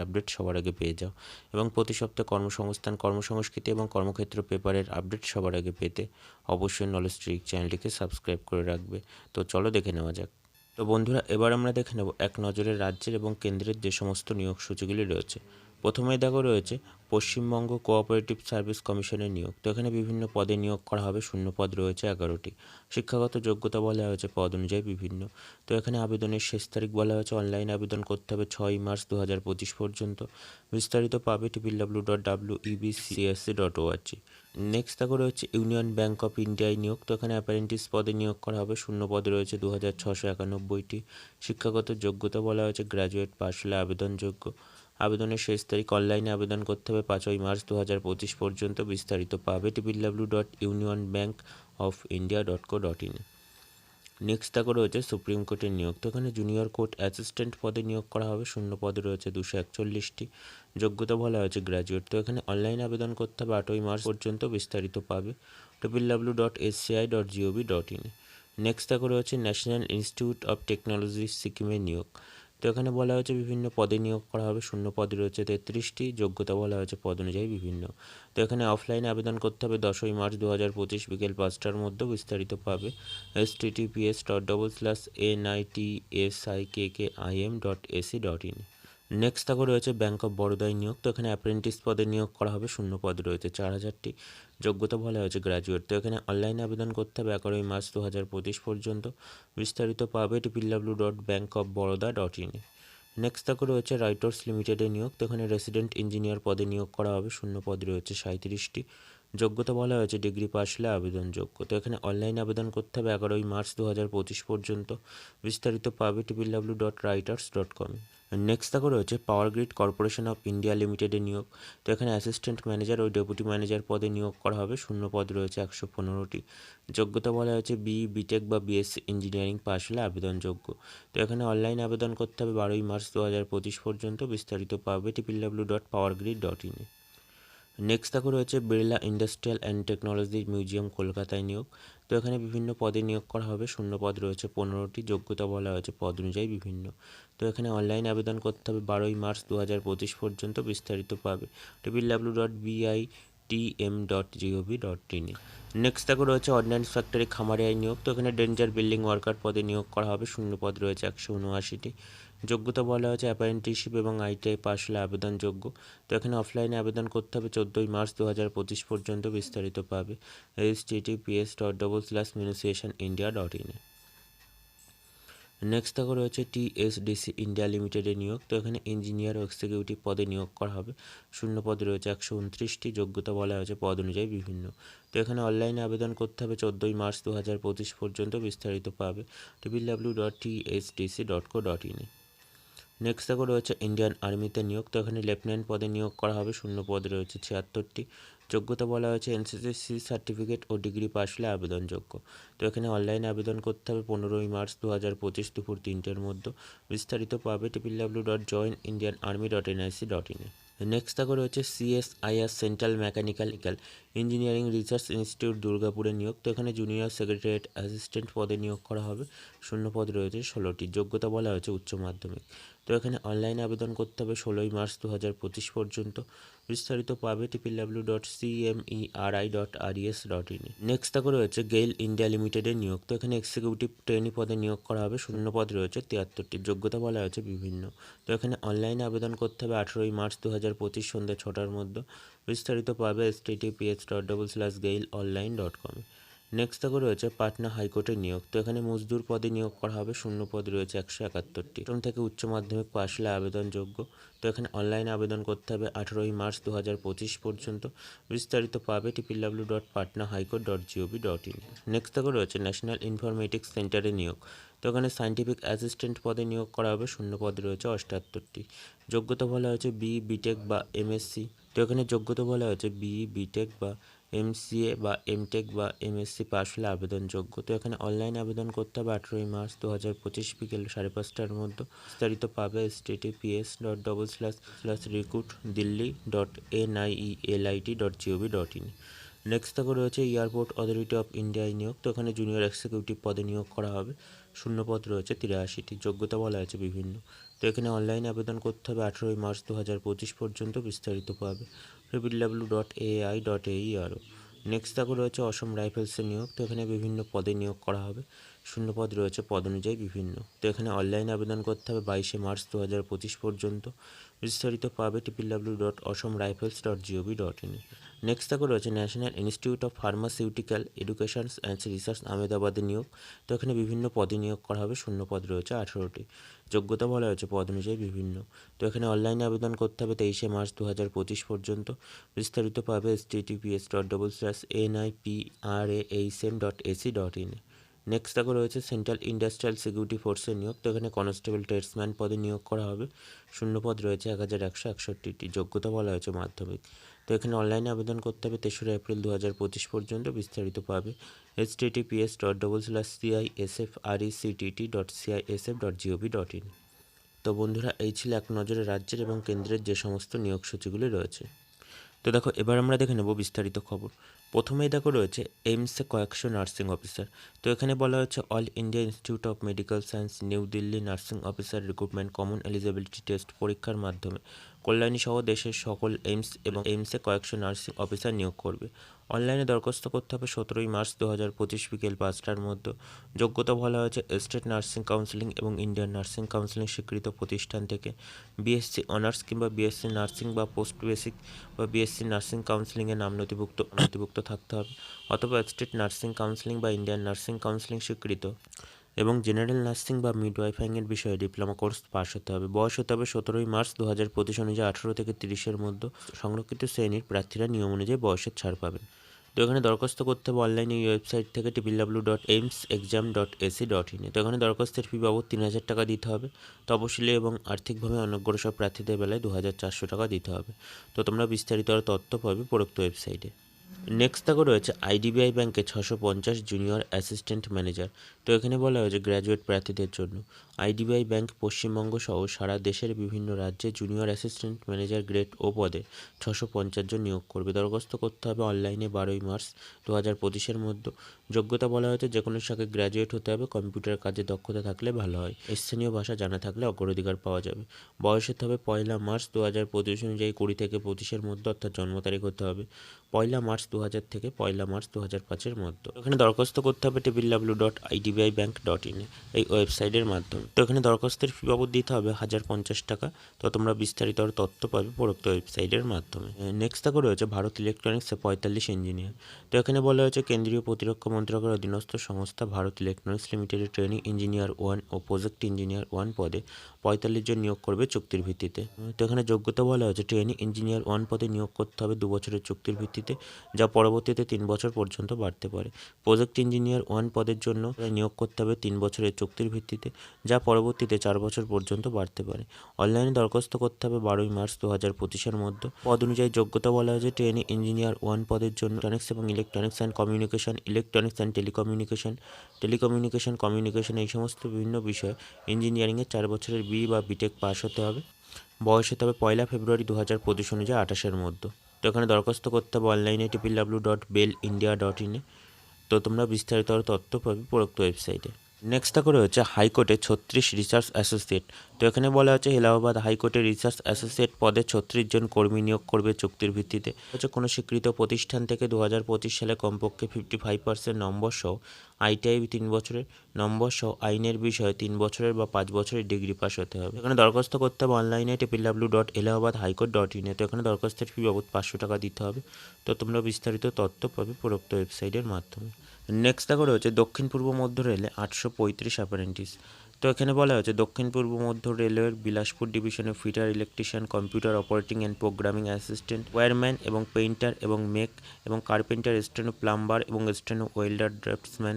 Update সবার আগে পেয়ে যাও এবং প্রতি সপ্তাহে কর্মসংস্থান, কর্মসংস্কৃতি এবং কর্মক্ষেত্র পেপারের আপডেট সবার আগে পেতে অবশ্যই নলেজ ট্রিক চ্যানেলটিকে সাবস্ক্রাইব করে রাখবে। তো চলো দেখে নেওয়া যাক। তো বন্ধুরা, এবার আমরা দেখে নেব এক নজরে রাজ্যের এবং কেন্দ্রের যে সমস্ত নিয়োগ সূচিগুলি রয়েছে। প্রথমেই দেখো রয়েছে পশ্চিমবঙ্গ কোঅপারেটিভ সার্ভিস কমিশনের নিয়োগ। তো এখানে বিভিন্ন পদে নিয়োগ করা হবে, শূন্য পদ রয়েছে, এগারোটি। শিক্ষাগত যোগ্যতা বলা হয়েছে পদ অনুযায়ী বিভিন্ন। তো এখানে আবেদনের শেষ তারিখ বলা হয়েছে, অনলাইন আবেদন করতে হবে ছয় মার্চ দু হাজার পঁচিশ পর্যন্ত। বিস্তারিত পাবে triple W dot W EBCSSC dot ORG next দেখো রয়েছে ইউনিয়ন ব্যাঙ্ক অফ ইন্ডিয়ায় নিয়োগ। তো এখানে অ্যাপারেন্টিস পদে নিয়োগ করা হবে, শূন্য পদ রয়েছে দু হাজার ছশো একানব্বইটি। শিক্ষাগত যোগ্যতা বলা হয়েছে গ্র্যাজুয়েট পাশ হলে আবেদনযোগ্য। আবেদনের শেষ তারিখ অনলাইনে আবেদন করতে হবে পাঁচই মার্চ দু হাজার পঁচিশ পর্যন্ত বিস্তারিত পাবে triple W dot union bank of India dot co dot in next দেখো রয়েছে সুপ্রিম কোর্টের নিয়োগ। তো এখানে জুনিয়র কোর্ট অ্যাসিস্ট্যান্ট পদে নিয়োগ করা হবে। শূন্য পদে রয়েছে দুশো একচল্লিশটি। যোগ্যতা বলা হয়েছে গ্র্যাজুয়েট তো এখানে অনলাইন আবেদন করতে হবে আটই মার্চ পর্যন্ত বিস্তারিত পাবে। W dot SCI dot GOV dot in next দেখো রয়েছে ন্যাশনাল ইনস্টিটিউট অফ টেকনোলজি সিকিমের নিয়োগ। তো এখানে বলা হয়েছে বিভিন্ন পদে নিয়োগ করা হবে, শূন্য পদ রয়েছে তেত্রিশটি, যোগ্যতা বলা হয়েছে পদ অনুযায়ী বিভিন্ন। তো এখানে অফলাইনে আবেদন করতে হবে দশই মার্চ দু হাজার পঁচিশ বিকেল পাঁচটার মধ্যে, বিস্তারিত পাবে S T T P S dot double slash N I T S K K I M dot AC dot in in নেক্সট থাকো রয়েছে ব্যাঙ্ক অফ বরোদায় নিয়োগ, তো এখানে অ্যাপ্রেন্টিস পদে নিয়োগ করা হবে, শূন্য পদ রয়েছে, চার হাজারটি। যোগ্যতা বলা হয়েছে গ্র্যাজুয়েট তো এখানে অনলাইনে আবেদন করতে হবে এগারোই মার্চ দু হাজার পঁচিশ পর্যন্ত। বিস্তারিত পাবে triple W dot bank of Baroda dot ইনে নেক্সট থাকো রয়েছে রাইটার্স লিমিটেডে নিয়োগ, তো এখানে রেসিডেন্ট ইঞ্জিনিয়ার পদে নিয়োগ করা হবে, শূন্য পদ রয়েছে সাঁত্রিশটি যোগ্যতা বলা হয়েছে, ডিগ্রি পাস হলে আবেদনযোগ্য। তো এখানে অনলাইন আবেদন করতে হবে এগারোই মার্চ দু হাজার পঁচিশ পর্যন্ত। বিস্তারিত পাবে triple W dot writers dot com next দেখো রয়েছে power grid corporation of India লিমিটেডে নিয়োগ। তো এখানে অ্যাসিস্ট্যান্ট ম্যানেজার ও ডেপুটি ম্যানেজার পদে নিয়োগ করা হবে, শূন্য পদ রয়েছে একশো পনেরোটি। যোগ্যতা বলা হয়েছে বি বিটেক বা বিএসসি ইঞ্জিনিয়ারিং পাস হলে আবেদনযোগ্য। তো এখানে অনলাইন আবেদন করতে হবে বারোই মার্চ দু হাজার পঁচিশ পর্যন্ত। বিস্তারিত পাবে triple W dot power grid dot ইনে নেক্সট দেখো রয়েছে Birla industrial and technology museum কলকাতায় নিয়োগ। তো এখানে বিভিন্ন পদে নিয়োগ করা হবে। শূন্য পদ রয়েছে পনেরোটি। যোগ্যতা বলা হয়েছে পদ অনুযায়ী বিভিন্ন। তো এখানে অনলাইন আবেদন করতে হবে বারোই মার্চ দু হাজার পঁচিশ পর্যন্ত বিস্তারিত পাবে। Triple W dot BI T M dot GOV dot ইনে নেক্সট দেখো রয়েছে অর্ডিন্যান্স ফ্যাক্টরি খামারিয়ায় নিয়োগ। তো এখানে ডেঞ্জার বিল্ডিং ওয়ার্কার পদে নিয়োগ করা হবে। শূন্য পদ রয়েছে একশো উনআশিটি। যোগ্যতা বলা হয়েছে অ্যাপারেন্টিসশিপ এবং আইটিআই পাস হলে আবেদনযোগ্য। তো এখানে অফলাইনে আবেদন করতে হবে, চোদ্দোই মার্চ দু হাজার পঁচিশ পর্যন্ত বিস্তারিত পাবে। H T T P S dot double slash munition India dot ইনে নেক্সট দেখো রয়েছে টিএসডিসি ইন্ডিয়া লিমিটেডের নিয়োগ। তো এখানে ইঞ্জিনিয়ার ও এক্সিকিউটিভ পদে নিয়োগ করা হবে। শূন্য পদ রয়েছে একশো উনত্রিশটি, যোগ্যতা বলা হয়েছে পদ অনুযায়ী বিভিন্ন। তো এখানে অনলাইনে আবেদন করতে হবে, চোদ্দোই মার্চ দু হাজার পঁচিশ পর্যন্ত বিস্তারিত পাবে। Triple W dot TSDC dot co dot ইনে নেক্সট দেখো রয়েছে ইন্ডিয়ান আর্মিতে নিয়োগ, তো এখানে লেফটেন্যান্ট পদে নিয়োগ করা হবে, শূন্য পদ রয়েছে ছিয়াত্তরটি। যোগ্যতা বলা হয়েছে এনসিসি সি সার্টিফিকেট ও ডিগ্রি পাস হলে আবেদনযোগ্য। তো এখানে অনলাইনে আবেদন করতে হবে পনেরোই মার্চ দু হাজার পঁচিশ দুপুর তিনটের মধ্যে। বিস্তারিত পাবে triple W dot join Indian army dot NIC dot ইনে নেক্সট দেখো রয়েছে CSIR central mechanical engineering research institute দুর্গাপুরে নিয়োগ, তো এখানে জুনিয়র সেক্রেটারিয়েট অ্যাসিস্ট্যান্ট পদে নিয়োগ করা হবে, শূন্য পদ রয়েছে ষোলোটি। যোগ্যতা বলা হয়েছে উচ্চ মাধ্যমিক। তো এখানে অনলাইনে আবেদন করতে হবে ষোলোই মার্চ দু হাজার পঁচিশ পর্যন্ত। বিস্তারিত পাবে triple W dot CMERI dot R RES dot in next দেখো রয়েছে গেইল ইন্ডিয়া লিমিটেডের নিয়োগ। তো এখানে এক্সিকিউটিভ ট্রেনি পদে নিয়োগ করা হবে। শূন্য পদ রয়েছে তিয়াত্তরটি। যোগ্যতা বলা হয়েছে বিভিন্ন। তো এখানে অনলাইনে আবেদন করতে হবে আঠেরোই মার্চ দু হাজার পঁচিশ সন্ধ্যা ছটার মধ্যে। বিস্তারিত পাবে S T T P S dot double slash GAIL online dot কমে নেক্সট দেখো রয়েছে পাটনা হাইকোর্টের নিয়োগ। তো এখানে মজদুর পদে নিয়োগ করা হবে, শূন্য পদ রয়েছে একশো একাত্তরটি। প্রথম থেকে উচ্চ মাধ্যমিক পাশ হলে আবেদনযোগ্য। তো এখানে অনলাইনে আবেদন করতে হবে আঠেরোই মার্চ দু হাজার পঁচিশ পর্যন্ত। বিস্তারিত পাবে triple W dot Patna high court dot GOV dot in next দেখো রয়েছে ন্যাশনাল ইনফরমেটিক্স সেন্টারে নিয়োগ। তো এখানে সায়েন্টিফিক অ্যাসিস্ট্যান্ট পদে নিয়োগ করা হবে, শূন্য পদ রয়েছে অষ্টাত্তরটি। যোগ্যতা বলা হয়েছে বি বিটেক বা এমএসসি তো এখানে যোগ্যতা বলা হয়েছে বি বিটেক বা এমসিএ বা এমটেক বা এমএসসি পাশ হলে আবেদনযোগ্য। তো এখানে অনলাইনে আবেদন করতে হবে আঠেরোই মার্চ দু হাজার পঁচিশ বিকেল সাড়ে পাঁচটার মধ্যে। বিস্তারিত পাবে S TTPS dot double slash slash recruit Delhi dot N I E L I T dot GOV dot in next থেকে রয়েছে এয়ারপোর্ট অথরিটি অফ ইন্ডিয়ায় নিয়োগ। তো এখানে জুনিয়র এক্সিকিউটিভ পদে নিয়োগ করা হবে। শূন্য পদ রয়েছে, তিরাশিটি। যোগ্যতা বলা আছে বিভিন্ন। তো এখানে অনলাইনে আবেদন করতে হবে, আঠেরোই মার্চ দু হাজার পঁচিশ পর্যন্ত বিস্তারিত পাবে। ডাব্লিউ ডট আই ডট এই আরও নেক্সট দেখো রয়েছে অসম রাইফেলসের নিয়োগ, তো এখানে বিভিন্ন পদে নিয়োগ করা হবে। শূন্যপদ রয়েছে, পদ অনুযায়ী বিভিন্ন। তো এখানে অনলাইনে আবেদন করতে হবে, বাইশে মার্চ দু হাজার পঁচিশ পর্যন্ত। বিস্তারিত পাবে triple W dot Assam rifles dot GOV dot in next দেখো রয়েছে national institute of pharmaceutical education and research আহমেদাবাদে নিয়োগ। তো এখানে বিভিন্ন পদে নিয়োগ করা হবে, শূন্য পদ রয়েছে, আঠেরোটি। যোগ্যতা বলা হয়েছে পদ অনুযায়ী বিভিন্ন। তো এখানে অনলাইনে আবেদন করতে হবে তেইশে মার্চ দু হাজার পঁচিশ পর্যন্ত। বিস্তারিত পাবে S TTPS dot double slash N I P R A H M dot AC dot in next দেখো রয়েছে সেন্ট্রাল ইন্ডাস্ট্রিয়াল সিকিউরিটি ফোর্সের নিয়োগ। তো এখানে কনস্টেবল ট্রেডসম্যান পদে নিয়োগ করা হবে। শূন্য পদ রয়েছে এক হাজার একশো একষট্টিটি। যোগ্যতা বলা হয়েছে মাধ্যমিক। তো এখানে অনলাইনে আবেদন করতে হবে তেসরা এপ্রিল দু হাজার পঁচিশ পর্যন্ত, বিস্তারিত পাবে H TTPS dot double slash CI S F R E CTT dot CI S F dot GOV dot in তো বন্ধুরা, এই ছিল এক নজরে রাজ্যের এবং কেন্দ্রের যে সমস্ত নিয়োগ সূচিগুলি রয়েছে। তো দেখো, এবার আমরা দেখে নেব বিস্তারিত খবর। প্রথমেই দেখো রয়েছে এইমসে কয়েকশো নার্সিং অফিসার। তো এখানে বলা হচ্ছে all India institute of medical science, new Delhi nursing officer recruitment, common eligibility test পরীক্ষার মাধ্যমে। কল্যাণী সহ দেশের সকল এইমস এবং এইমসে কয়েকশো নার্সিং অফিসার নিয়োগ করবে। অনলাইনে দরখাস্ত করতে হবে সতেরোই মার্চ দু হাজার পঁচিশ বিকেল পাঁচটার মধ্যে। যোগ্যতা বলা হয়েছে স্টেট নার্সিং কাউন্সিলিং এবং ইন্ডিয়ান নার্সিং কাউন্সিলিং স্বীকৃত প্রতিষ্ঠান থেকে। বিএসসি অনার্স কিংবা বিএসসি নার্সিং বা পোস্ট বেসিক বা বিএসসি নার্সিং কাউন্সিলিংয়ে নাম নথিভুক্ত নথিভুক্ত থাকতে হবে। অথবা স্টেট নার্সিং কাউন্সিলিং বা ইন্ডিয়ান নার্সিং কাউন্সিলিং স্বীকৃত। এবং জেনারেল নার্সিং বা মিডওয়াইফাইংয়ের বিষয়ে ডিপ্লোমা কোর্স পাস হতে হবে। বয়স হতে হবে সতেরোই মার্চ দু হাজার পঁচিশ অনুযায়ী আঠারো থেকে তিরিশের মধ্যে সংরক্ষিত শ্রেণির প্রার্থীরা নিয়ম অনুযায়ী বয়সের ছাড় পাবেন। তো এখানে দরখাস্ত করতে হবে অনলাইনে এই ওয়েবসাইট থেকে triple W dot AIIMS exam dot AC dot ইনে তো এখানে দরখাস্তের ফি বাবদ তিন হাজার টাকা দিতে হবে। তপশিলি এবং আর্থিকভাবে অনগ্রসর প্রার্থীদের বেলায় দু হাজার চারশো টাকা দিতে হবে। তো তোমরা বিস্তারিত আরও তথ্য পাবে উপরোক্ত ওয়েবসাইটে নেক্সট দেখো রয়েছে আইডিবিআই ব্যাংকে ছশো পঞ্চাশ জুনিয়র অ্যাসিস্ট্যান্ট ম্যানেজার তো এখানে বলা হয়েছে গ্র্যাজুয়েট প্রার্থীদের জন্য। আইডিবিআই ব্যাংক পশ্চিমবঙ্গ সহ সারা দেশের বিভিন্ন রাজ্যে জুনিয়র অ্যাসিস্ট্যান্ট ম্যানেজার গ্রেড ও পদে ছশো পঞ্চাশ জন নিয়োগ করবে। দরখাস্ত করতে হবে অনলাইনে বারোই মার্চ দু হাজার পঁচিশের মধ্যে। যোগ্যতা বলা হয়েছে যে কোনো শাখায় গ্র্যাজুয়েট হতে হবে কম্পিউটার কাজে দক্ষতা থাকলে ভালো হয়। স্থানীয় ভাষা জানা থাকলে অগ্রাধিকার পাওয়া যাবে। বয়স হতে হবে পয়লা মার্চ দু হাজার পঁচিশ অনুযায়ী কুড়ি থেকে পঁচিশের মধ্যে অর্থাৎ জন্ম তারিখ হতে হবে। পয়লা মার্চ দু হাজার থেকে পয়লা মার্চ দু হাজার পাঁচের মধ্যে। এখানে দরখাস্ত করতে হবে triple W dot IDBI bank dot in এই ওয়েবসাইটের মাধ্যমে। তো এখানে দরখাস্তের ফি বাবদ দিতে হবে হাজার পঞ্চাশ টাকা। তো তোমরা বিস্তারিত আরও তথ্য পাবে উপরোক্ত ওয়েবসাইটের মাধ্যমে। নেক্সট দেখো রয়েছে ভারত ইলেকট্রনিক্সে পঁয়তাল্লিশ ইঞ্জিনিয়ার। তো এখানে বলা হয়েছে কেন্দ্রীয় প্রতিরক্ষা মন্ত্রকের অধীনস্থ সংস্থা ভারত ইলেকট্রনিক্স লিমিটেডের ট্রেনিং ইঞ্জিনিয়ার ওয়ান ও প্রজেক্ট ইঞ্জিনিয়ার ওয়ান পদে পঁয়তাল্লিশ জন নিয়োগ করবে চুক্তির ভিত্তিতে। তো এখানে যোগ্যতা বলা হয়েছে, ট্রেনিং ইঞ্জিনিয়ার ওয়ান পদে নিয়োগ করতে হবে দু বছরের চুক্তির ভিত্তিতে। যা পরবর্তীতে তিন বছর পর্যন্ত বাড়তে পারে। প্রজেক্ট ইঞ্জিনিয়ার ওয়ান পদের জন্য নিয়োগ করতে হবে তিন বছরের চুক্তির ভিত্তিতে, যা পরবর্তীতে চার বছর পর্যন্ত বাড়তে পারে। অনলাইনে দরখাস্ত করতে হবে বারোই মার্চ দু হাজার পঁচিশের মধ্যে। পদ অনুযায়ী যোগ্যতা বলা হয়েছে ট্রেনে ইঞ্জিনিয়ার ওয়ান পদের জন্য ইলেকট্রনিক্স এবং electronics and communication, electronics and telecommunication telecommunication, communication এই সমস্ত বিভিন্ন বিষয় ইঞ্জিনিয়ারিংয়ের চার বছরের বি বা বিটেক পাস হতে হবে। বয়স হতে হবে পয়লা ফেব্রুয়ারি দু হাজার পঁচিশ অনুযায়ী আঠাশের মধ্যে। তো এখানে দরখাস্ত করতে হবে অনলাইনে triple W dot BEL India dot ইনে তো তোমরা বিস্তারিত আরও তথ্য পাবে উপরোক্ত ওয়েবসাইটে নেক্সট দেখো রয়েছে হাইকোর্টে ছত্রিশ রিসার্চ অ্যাসোসিয়েট তো এখানে বলা হচ্ছে এলাহাবাদ হাইকোর্টে রিসার্চ অ্যাসোসিয়েট পদে ছত্রিশ জন কর্মী নিয়োগ করবে চুক্তির ভিত্তিতে। হচ্ছে কোনো স্বীকৃত প্রতিষ্ঠান থেকে দু হাজার পঁচিশ সালে কমপক্ষে ফিফটি ফাইভ পার্সেন্ট নম্বর সহ আইটিআই তিন বছরের নম্বর সহ আইনের বিষয়ে তিন বছরের বা পাঁচ বছরের ডিগ্রি পাস হতে হবে। এখানে দরখাস্ত করতে হবে অনলাইনে triple W dot Allahabad high court dot ইনে তো এখানে দরখাস্তের ফি বাবদ পাঁচশো টাকা দিতে হবে। তো তোমরা বিস্তারিত তথ্য পাবে উপরোক্ত ওয়েবসাইটের মাধ্যমে। নেক্সট দেখো রয়েছে দক্ষিণ পূর্ব মধ্য রেলে আটশো পঁয়ত্রিশ অ্যাপারেন্টিস তো এখানে বলা হয়েছে দক্ষিণ পূর্ব মধ্য রেলওয়ের বিলাসপুর ডিভিশনে fitter electrician computer operating and programming assistant wireman এবং পেইন্টার এবং মেক এবং কার্পেন্টার স্টেনো প্লাম্বার এবং steno welder draughtsman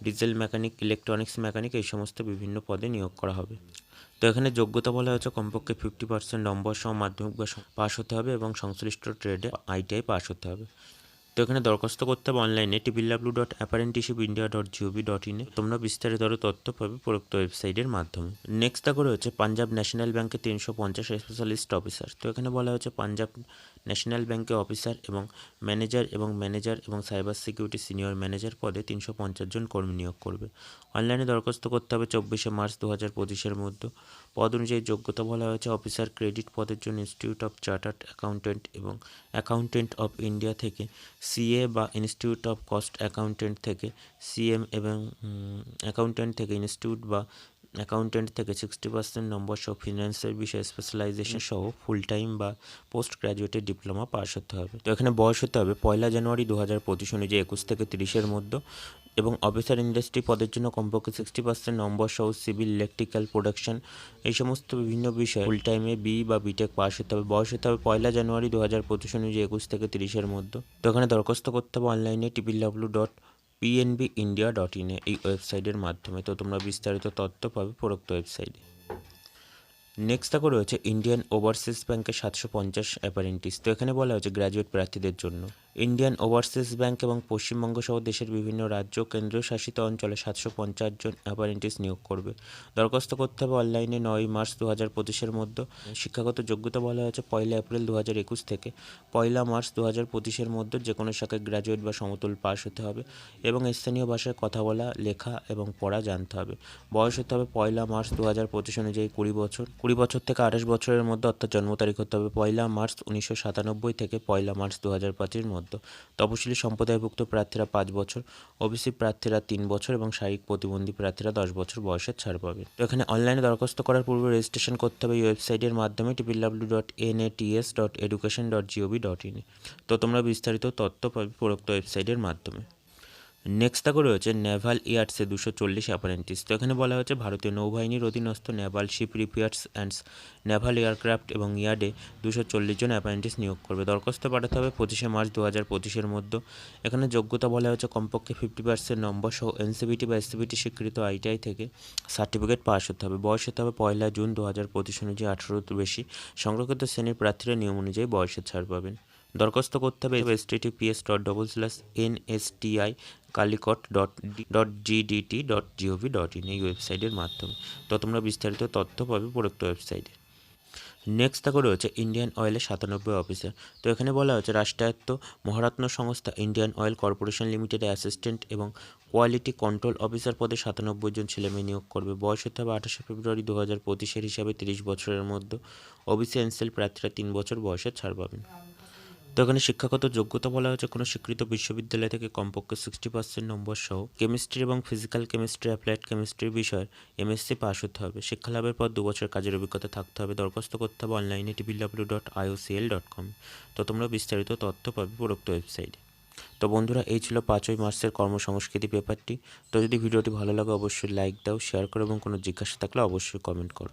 diesel mechanic electronics mechanic এই সমস্ত বিভিন্ন পদে নিয়োগ করা হবে। তো এখানে যোগ্যতা বলা হয়েছে কমপক্ষে ফিফটি পার্সেন্ট নম্বর সহ মাধ্যমিক পাস হতে হবে এবং সংশ্লিষ্ট ট্রেডে আইটিআই পাস হতে হবে। তো এখানে দরখাস্ত করতে হবে অনলাইনে triple W dot apprenticeship India dot GOV dot ইনে তোমরা বিস্তারিত আরও তথ্য পাবে প্রোক্ত ওয়েবসাইটের মাধ্যমে। নেক্সট দেখো হচ্ছে পাঞ্জাব ন্যাশনাল ব্যাংকে তিনশো পঞ্চাশ স্পেশালিস্ট অফিসার তো এখানে বলা হয়েছে পাঞ্জাব ন্যাশনাল ব্যাংকে অফিসার এবং ম্যানেজার এবং ম্যানেজার এবং সাইবার সিকিউরিটি সিনিয়র ম্যানেজার পদে তিনশো পঞ্চাশ জন কর্মী নিয়োগ করবে। অনলাইনে দরখাস্ত করতে হবে চব্বিশে মার্চ দু হাজার পঁচিশের মধ্যে। পদ অনুযায়ী যোগ্যতা বলা হয়েছে অফিসার ক্রেডিট পদের জন্য ইনস্টিটিউট অফ চার্টার্ড অ্যাকাউন্টেন্ট এবং অ্যাকাউন্টেন্ট অফ ইন্ডিয়া থেকে সিএ বা ইনস্টিটিউট অফ কস্ট অ্যাকাউন্টেন্ট থেকে সিএম এবং অ্যাকাউন্টেন্ট থেকে ইনস্টিটিউট বা অ্যাকাউন্টেন্ট থেকে সিক্সটি পার্সেন্ট নম্বর সহ ফিনান্সের বিষয়ে স্পেশালাইজেশন সহ ফুল টাইম বা পোস্ট গ্র্যাজুয়েটের ডিপ্লোমা পাস হতে হবে। তো এখানে বয়স হতে হবে পয়লা জানুয়ারি দু হাজার পঁচিশ অনুযায়ী একুশ থেকে তিরিশের মধ্যে। এবং অফিসার ইন্ডাস্ট্রি পদের জন্য কমপক্ষে সিক্সটি পার্সেন্ট নম্বর সহ সিভিল ইলেকট্রিক্যাল প্রোডাকশন, এই সমস্ত বিভিন্ন বিষয়ে ফুল টাইমে বি বা বিটেক পাস হতে হবে। বয়স হতে হবে পয়লা জানুয়ারি দু হাজার পঁচিশ অনুযায়ী একুশ থেকে তিরিশের মধ্যে। তো এখানে দরখাস্ত করতে হবে অনলাইনে triple W dot PNB India dot ইনে এই ওয়েবসাইটের মাধ্যমে। তো তোমরা বিস্তারিত তথ্য পাবে প্রোক্ত ওয়েবসাইটে। নেক্সট দেখো রয়েছে ইন্ডিয়ান ওভারসিজ ব্যাংকে সাতশো পঞ্চাশ অ্যাপারেন্টিস তো এখানে বলা হয়েছে গ্র্যাজুয়েট প্রার্থীদের জন্য। ইন্ডিয়ান ওভারসিজ ব্যাংক এবং পশ্চিমবঙ্গ সহ দেশের বিভিন্ন রাজ্য ও কেন্দ্রীয় শাসিত অঞ্চলে সাতশো পঞ্চাশ জন অ্যাপারেন্টিস নিয়োগ করবে। দরখাস্ত করতে হবে অনলাইনে নয় মার্চ দু হাজার পঁচিশের মধ্যে। শিক্ষাগত যোগ্যতা বলা হয়েছে পয়লা এপ্রিল দু হাজার একুশ থেকে। পয়লা মার্চ দু হাজার পঁচিশের মধ্যে যে কোনো শাখায় গ্র্যাজুয়েট বা সমতুল পাস হতে হবে এবং স্থানীয় ভাষায় কথা বলা, লেখা এবং পড়া জানতে হবে। বয়স হতে হবে পয়লা মার্চ দু হাজার পঁচিশ অনুযায়ী কুড়ি বছর। কুড়ি বছর থেকে আঠাশ বছরের মধ্যে অর্থাৎ জন্ম তারিখ হতে হবে পয়লা মার্চ উনিশশো সাতানব্বই থেকে পয়লা মার্চ দু হাজার পাঁচের মধ্যে। তপশিলি সম্প্রদায়ভুক্ত প্রার্থীরা পাঁচ বছর, ওবিসি প্রার্থীরা তিন বছর এবং শারীরিক প্রতিবন্ধী প্রার্থীরা দশ বছর বয়সের ছাড় পাবে। তো এখানে অনলাইনে দরখাস্ত করার পূর্বে রেজিস্ট্রেশন করতে হবে এই ওয়েবসাইটের মাধ্যমে TPW dot N A TS dot education dot GOV dot in তো তোমরা বিস্তারিত তথ্য পাবে প্রোক্ত ওয়েবসাইটের মাধ্যমে। নেক্সট দেখো রয়েছে নেভাল ইয়ার্ডসে দুশো চল্লিশ অ্যাপারেন্টিস তো এখানে বলা হয়েছে ভারতীয় নৌবাহিনীর অধীনস্থ naval ship repairs and naval aircraft এবং ইয়ার্ডে দুশো চল্লিশ জন অ্যাপারেন্টিস নিয়োগ করবে। দরখাস্ত পাঠাতে হবে পঁচিশে মার্চ দু হাজার পঁচিশের মধ্যে। এখানে যোগ্যতা বলা হয়েছে কমপক্ষে ফিফটি পার্সেন্ট নম্বর সহ এনসিবিটি বা এসসিবিটি স্বীকৃত আইটিআই থেকে সার্টিফিকেট পাস হতে হবে। বয়স হতে হবে পয়লা জুন দু হাজার পঁচিশ অনুযায়ী আঠারোর বেশি। সংরক্ষিত শ্রেণির প্রার্থীরা নিয়ম অনুযায়ী বয়সের ছাড় পাবেন। দরখাস্ত করতে হবে S T PS dot double slash N S T I Calicut dot dot GDT dot GOV dot in এই ওয়েবসাইটের মাধ্যমে। তো তোমরা বিস্তারিত তথ্য পাবে প্রোক্ত ওয়েবসাইটে। নেক্সট দেখো রয়েছে ইন্ডিয়ান অয়েলের সাতানব্বই অফিসার তো এখানে বলা হয়েছে, রাষ্ট্রায়ত্ত মহারত্ন সংস্থা ইন্ডিয়ান অয়েল কর্পোরেশন লিমিটেডে অ্যাসিস্ট্যান্ট এবং কোয়ালিটি কন্ট্রোল অফিসার পদে সাতানব্বই জন ছেলেমেয়ে নিয়োগ করবে। বয়স হতে হবে আঠাশে ফেব্রুয়ারি দু হাজার পঁচিশের হিসাবে তিরিশ বছরের মধ্যে। ওবিসি এনসেল প্রার্থীরা তিন বছর বয়সের ছাড় পাবেন। তো এখানে শিক্ষাগত যোগ্যতা বলা হয়েছে, কোনো স্বীকৃত বিশ্ববিদ্যালয় থেকে কমপক্ষে সিক্সটি পার্সেন্ট নম্বর সহ। কেমিস্ট্রি এবং ফিজিক্যাল কেমিস্ট্রি অ্যাপ্লাইড কেমিস্ট্রির বিষয়ের এমএসসি পাস হতে হবে। শিক্ষালাভের পর দু বছর কাজের অভিজ্ঞতা থাকতে হবে। দরখাস্ত করতে হবে অনলাইনে TPW dot IOCL dot com তো তোমরা বিস্তারিত তথ্য পাবে উপরোক্ত ওয়েবসাইটে তো বন্ধুরা, এই ছিল পাঁচই মার্চের কর্মসংস্কৃতি পেপারটি তো যদি ভিডিওটি ভালো লাগে, অবশ্যই লাইক দাও শেয়ার করো এবং কোনো জিজ্ঞাসা থাকলে অবশ্যই কমেন্ট করো।